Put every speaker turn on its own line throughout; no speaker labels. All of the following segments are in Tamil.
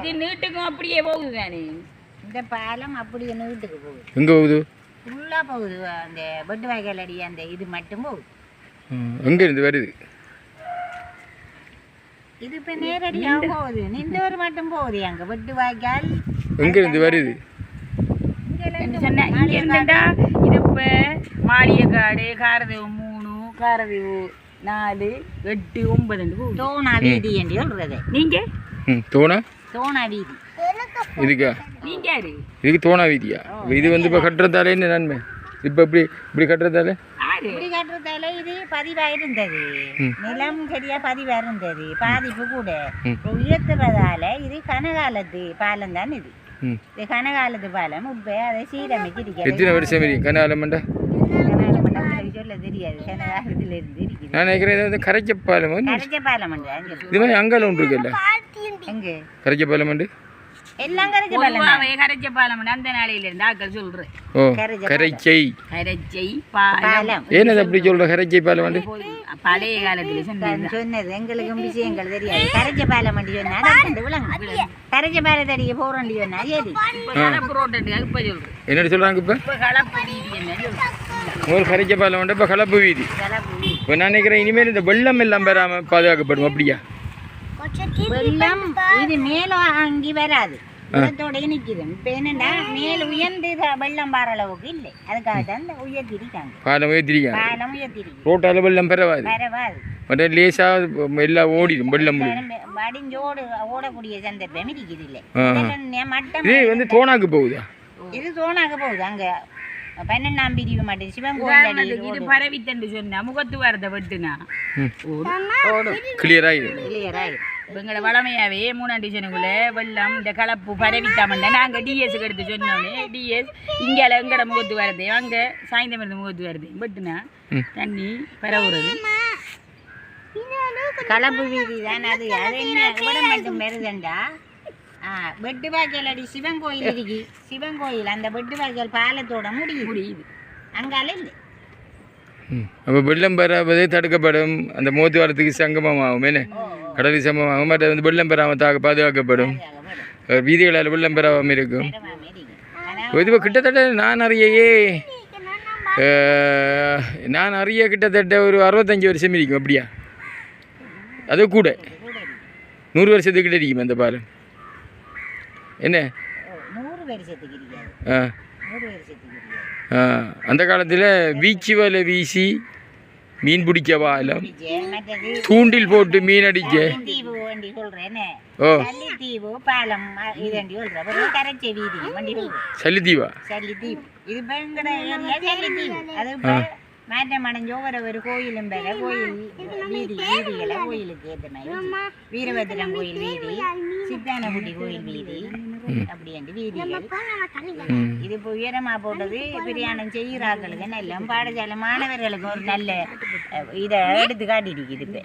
இது நீட்டுக்கும் அப்படியே போகுது தானே
இந்த பாலம் அப்படியே நீட்டுக்கு போகுது.
எங்கே போகுது?
ஃபுல்லாக போகுது. அந்த பெட்டு வாய்க்கால் அடி அந்த இது மட்டும் போகுது.
எங்கே இருந்து வருது?
இது இப்போ நேரடியாக போகுது. நின்றவர் மட்டும் போகுது. அங்கே வெட்டு வாய்க்கால்
எங்கே இருந்து வருது?
இங்க இது இப்ப மாளிகைக்காடு காரதேவு மூணு காரதேவு நாலு எட்டு ஒன்பது போகுது.
தோணா வீதி என்று சொல்றது?
நீங்க?
ம் தோணா?
தோணா வீதி
இதுக்கா இதுக்கு தோணா வீதியா இது வந்து இப்போ கட்டுறதாலே என்ன நன்மை? இப்போ இப்படி இப்படி கட்டுறதால?
இப்படி கட்டுறதால இது பதிவாக இருந்தது. நிலம் சரியா பதிவாக இருந்தது பாதிப்பு கூட. உயர்த்துறதால இது கனகாலத்து பாலம் தான் இது. இது கனகாலத்து பாலம். இப்போ அதை சீரமைச்சிருக்கிறது.
எத்தனை வருஷம் இருக்கு? கனாலமண்டா
கனகாலம் உங்களுக்கு சொல்ல தெரியாது. கனகாலத்துல இருந்து இருக்குது
நான் நினைக்கிறேன் கரைச்ச பாலம்
கரைச்ச பாலம்
இது மாதிரி அங்கால ஒன்று இருக்குல்ல?
எங்க?
கரைச்ச பாலம் உண்டு
எல்லாம் கரைச்ச பாலம்
கரைச்ச பாலம் அந்த நாளையில இருந்து ஆக்கள் சொல்றேன்
கரைச்ச.
கரைச்சை
பாலம்.
ஏனது அப்படி சொல்ற? கரைச்சை பாலம் வந்து
பழைய காலத்துல சொன்னது
எங்களுக்கும் விஷயங்கள் தெரியாது. கரைச்ச பாலம் அண்டி சொன்னா கரைச்ச பாலத்தை அடிக்க போறோம் சொன்னா சரி
இப்ப கலப்பு ரோட்டு இப்ப சொல்றேன்
என்னடி சொல்றாங்க இப்போ?
கலப்பு
ஒரு கரைச்ச பாலம் இப்போ கலப்பு வீதி. இப்போ நான் நினைக்கிறேன் இனிமேல் இந்த வெள்ளம் எல்லாம் பெறாமல் பாதுகாக்கப்படும்? அப்படியா?
வெள்ளம் இது மேல அங்கி வராது. வெள்ளத்தோடய நிக்குது. இப்ப என்னன்னா மேல உயர்ந்து வெள்ளம் பாற அளவுக்கு இல்லை. அதுக்காக தான் இந்த உயர்த்திருக்காங்க.
பாலம் உயர்த்திரிக்காங்க.
பாலம் உயர்த்திருக்கு
ரோட்டால் வெள்ளம் பெறவாது
வரவாது
மற்ற லேசாக எல்லாம் ஓடிடும் வெள்ளம் முடியும்
வடிஞ்சோடு ஓடக்கூடிய சந்தர்ப்பம் இருக்குது. இல்லை மட்டம்
இது வந்து தோணாக்கு போகுதா?
இது தோணாக போகுது. அங்க பன்னெண்டாம் பிரிவு மட்டும் சிவன் கோயில்
இது பரவித்தண்டு சொன்னா முகத்து வரத வெட்டுனா
கிளியர் ஆகிடும்
கிளியராக
இப்ப எங்களை வளமையாவே மூணாம் டிவிஷனுக்குள்ள வெள்ளம் இந்த கலப்பு பரவித்தாமண்டா நாங்க டிஎஸ்க்கு எடுத்து சொன்னோன்னே டிஎஸ் இங்கால எங்கட முகத்து வருது அங்க சாயந்தரம் இருந்து முகத்து வருது வெட்டுனா
ம்.
தண்ணி பரவுறது
கலப்பு வீதி தான் அது அது என்ன இவ்வளவு மட்டும் வருதுண்டா ஆ வெட்டு வாய்க்கால் அடி சிவன் கோயில் இருக்கு சிவன் கோயில் அந்த வெட்டு வாய்க்கால் பாலத்தோட முடியுது.
முடியுது.
அங்கால இல்லை
அப்போ வெள்ளம் பெறாவது தடுக்கப்படும். அந்த மூத்து வரத்துக்கு சங்கமமாகும் என்ன? கடலுக்கு சமமாகும் மற்ற வந்து வெள்ளம் பெறாமல் தாக பாதுகாக்கப்படும். வீதிகளால் வெள்ளம் பெறாமல் இருக்கும். இதுவோ கிட்டத்தட்ட நான் அறியையே அஹ், நான் அறிய கிட்டத்தட்ட ஒரு அறுபத்தஞ்சு வருஷம் இருக்கும் அப்படியா? அது கூட. நூறு வருஷத்துக்கிட்ட இருக்கும் அந்த பாலம். என்ன? ஆ. ஆ, அந்த காலத்தில் வீச்சு வலை வீசி மீன் பிடிக்க வாலம்
பிடிச்ச, மற்றது
தூண்டில் போட்டு மீன் அடிக்க. ஓ. சல்லித்தீவா
மாற்றம் அடைஞ்சோ ஒரு ஒரு கோயிலும் பேர கோயில் வீதி வீதிகளை கோயிலுக்கு ஏற்ற மாதிரி. வீரபத்திரம் கோயில் வீதி சித்தானகுடி கோயில் வீதி. அப்படின்ட்டு வீதிகள்
ம்.
இது இப்போ உயரமா போட்டது பிரயாணம் செய்கிறார்களுக்கு நல்ல பாடசாலை மாணவர்களுக்கு ஒரு நல்ல இதை எடுத்து காட்டிருக்கு இப்போ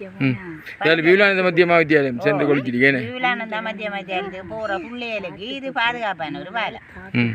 விவேகானந்த மத்தியமா வித்தியாலயம் சென்று கொளிச்சிருக்கேனே
விவேகானந்தா மத்திய மத்தியாலத்துக்கு போகிற பிள்ளைகளுக்கு இது பாதுகாப்பான ஒரு பாலம்
ம்.